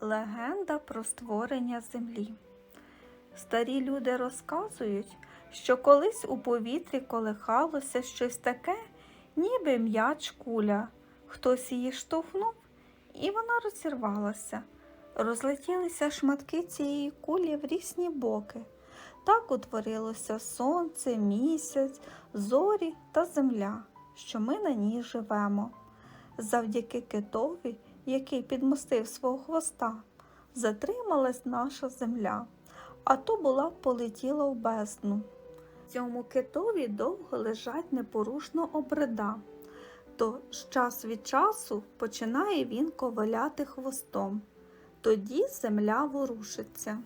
Легенда про створення землі. Старі люди розказують, що колись у повітрі колихалося щось таке, ніби м'яч куля. Хтось її штовхнув, і вона розірвалася. Розлетілися шматки цієї кулі в різні боки. Так утворилося сонце, місяць, зорі та земля, що ми на ній живемо. Завдяки китові, який підмостив свого хвоста, затрималась наша земля, а то була полетіла в бездну. Цьому китові довго лежать непорушно обрида, то з час від часу починає він коваляти хвостом. Тоді земля ворушиться.